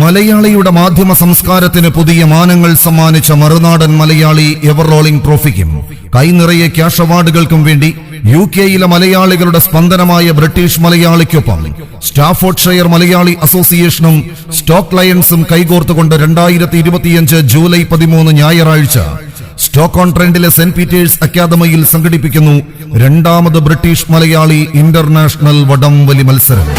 മലയാളിയുടെ മാധ്യമ സംസ്കാരത്തിന് പുതിയ മാനങ്ങൾ സമ്മാനിച്ച മറുനാടൻ മലയാളി എവർ റോളിംഗ് ട്രോഫിക്കും കൈനിറയെ ക്യാഷ് അവാർഡുകൾക്കും വേണ്ടി യു കെയിലെ മലയാളികളുടെ സ്പന്ദനമായ ബ്രിട്ടീഷ് മലയാളിക്കൊപ്പം സ്റ്റാഫോർഡ്ഷെയർ മലയാളി അസോസിയേഷനും സ്റ്റോക്ക് ലയൺസും കൈകോർത്തുകൊണ്ട് രണ്ടായിരത്തി ഇരുപത്തിയഞ്ച് ജൂലൈ പതിമൂന്ന് ഞായറാഴ്ച സ്റ്റോക്ക് ഓൺ ട്രെൻഡിലെ സെന്റ് പീറ്റേഴ്സ് അക്കാദമിയിൽ സംഘടിപ്പിക്കുന്നു രണ്ടാമത് ബ്രിട്ടീഷ് മലയാളി ഇന്റർനാഷണൽ വടംവലി മത്സരം.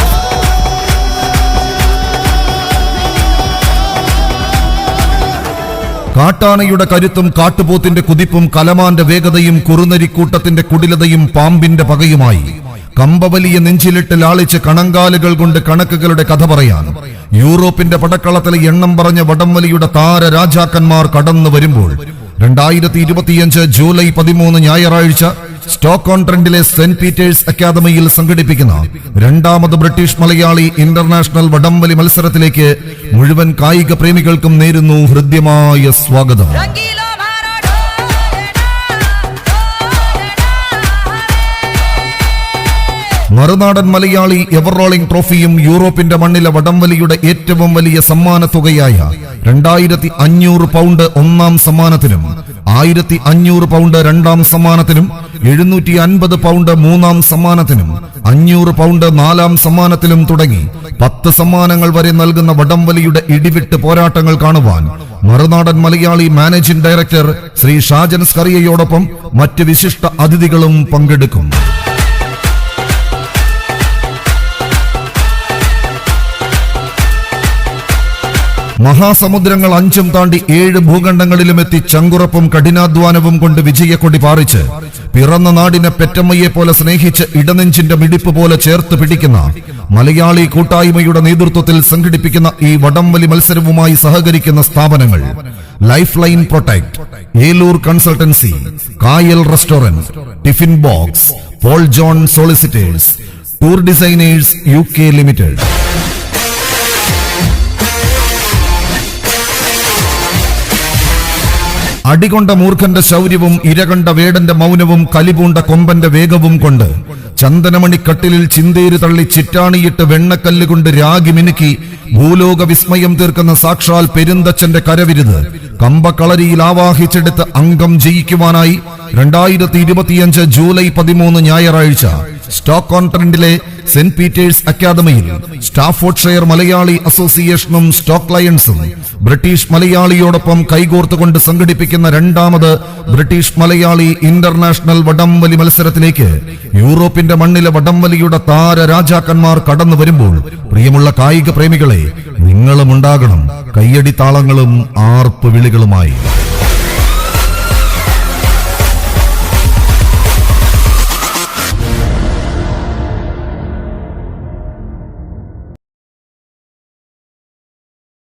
കാട്ടാനയുടെ കരുത്തും കാട്ടുപോത്തിന്റെ കുതിപ്പും കലമാന്റെ വേഗതയും കുറുനരിക്കൂട്ടത്തിന്റെ കുടിലതയും പാമ്പിന്റെ പകയുമായി. കമ്പവലിയ നെഞ്ചിലിട്ട് ലാളിച്ച് കണങ്കാലുകൾ കൊണ്ട് കണക്കുകളുടെ കഥ പറയാൻ. യൂറോപ്പിന്റെ പടക്കളത്തിലെ എണ്ണം പറഞ്ഞ വടംവലിയുടെ താര രാജാക്കന്മാർ കടന്നു വരുമ്പോൾ രണ്ടായിരത്തി ഇരുപത്തിയഞ്ച് ജൂലൈ പതിമൂന്ന് ഞായറാഴ്ച സ്റ്റോക്ക് ഓൺ ട്രെൻഡിലെ സെന്റ് പീറ്റേഴ്സ് അക്കാദമിയിൽ സംഘടിപ്പിക്കുന്ന രണ്ടാമത് ബ്രിട്ടീഷ് മലയാളി ഇന്റർനാഷണൽ വടംവലി മത്സരത്തിലേക്ക് മുഴുവൻ കായിക പ്രേമികൾക്കും നേരുന്നു ഹൃദ്യമായ സ്വാഗതം. മറുനാടൻ മലയാളി എവർ റോളിംഗ് ട്രോഫിയും യൂറോപ്പിന്റെ മണ്ണിലെ വടംവലിയുടെ ഏറ്റവും വലിയ സമ്മാന തുകയായ രണ്ടായിരത്തി അഞ്ഞൂറ് പൗണ്ട് ഒന്നാം സമ്മാനത്തിനും ആയിരത്തി അഞ്ഞൂറ് പൗണ്ട് രണ്ടാം സമ്മാനത്തിനും എഴുന്നൂറ്റി അൻപത് പൗണ്ട് മൂന്നാം സമ്മാനത്തിനും അഞ്ഞൂറ് പൗണ്ട് നാലാം സമ്മാനത്തിലും തുടങ്ങി പത്ത് സമ്മാനങ്ങൾ വരെ നൽകുന്ന വടംവലിയുടെ ഇടിവിട്ട് പോരാട്ടങ്ങൾ കാണുവാൻ മറുനാടൻ മലയാളി മാനേജിംഗ് ഡയറക്ടർ ശ്രീ ഷാജൻ സ്കറിയയോടൊപ്പം മറ്റ് വിശിഷ്ട അതിഥികളും പങ്കെടുക്കും. മഹാസമുദ്രങ്ങൾ അഞ്ചും താണ്ടി ഏഴ് ഭൂഖണ്ഡങ്ങളിലും എത്തി ചങ്കുറപ്പും കഠിനാധ്വാനവും കൊണ്ട് വിജയക്കൊടി പാറിച്ച് പിറന്ന നാടിനെ പെറ്റമ്മയെ പോലെ സ്നേഹിച്ച് ഇടനെഞ്ചിന്റെ മിടിപ്പ് പോലെ ചേർത്ത് പിടിക്കുന്ന മലയാളി കൂട്ടായ്മയുടെ നേതൃത്വത്തിൽ സംഘടിപ്പിക്കുന്ന ഈ വടംവലി മത്സരവുമായി സഹകരിക്കുന്ന സ്ഥാപനങ്ങൾ life line protect Eloor consultancy Kayal restaurant tiffin box Paul John solicitors tour designers U K limited. അടികൊണ്ട മൂർഖന്റെ ശൗര്യവും ഇരകണ്ട വേടന്റെ മൗനവും കലിപൂണ്ട കൊമ്പന്റെ വേഗവും കൊണ്ട് ചന്ദനമണിക്കട്ടിലിൽ ചിന്തേര് തള്ളി ചിറ്റാണിയിട്ട് വെണ്ണക്കല്ല് കൊണ്ട് രാഗി മിനുക്കി ഭൂലോക വിസ്മയം തീർക്കുന്ന സാക്ഷാൽ പെരുന്തച്ഛന്റെ കരവിരുത് കമ്പക്കളരിയിൽ ആവാഹിച്ചെടുത്ത് അംഗം ജയിക്കുവാനായി രണ്ടായിരത്തി ഇരുപത്തിയഞ്ച് ജൂലൈ പതിമൂന്ന് ഞായറാഴ്ച. സ്റ്റോക്ക് കോൺട്രന്റിലെ സെന്റ് പീറ്റേഴ്സ് അക്കാദമിയിൽ സ്റ്റാഫോർഡ്ഷെയർ മലയാളി അസോസിയേഷനും സ്റ്റോക്ക് ലയൺസും ബ്രിട്ടീഷ് മലയാളിയോടൊപ്പം കൈകോർത്തുകൊണ്ട് സംഘടിപ്പിക്കുന്ന രണ്ടാമത് ബ്രിട്ടീഷ് മലയാളി ഇന്റർനാഷണൽ വടംവലി മത്സരത്തിലേക്ക് യൂറോപ്പിന്റെ മണ്ണിലെ വടംവലിയുടെ താര രാജാക്കന്മാർ കടന്നു വരുമ്പോൾ പ്രിയമുള്ള കായിക പ്രേമികളെ നിങ്ങളും ഉണ്ടാകണം. കയ്യടി താളങ്ങളും ആർപ്പ് വിളികളുമായി.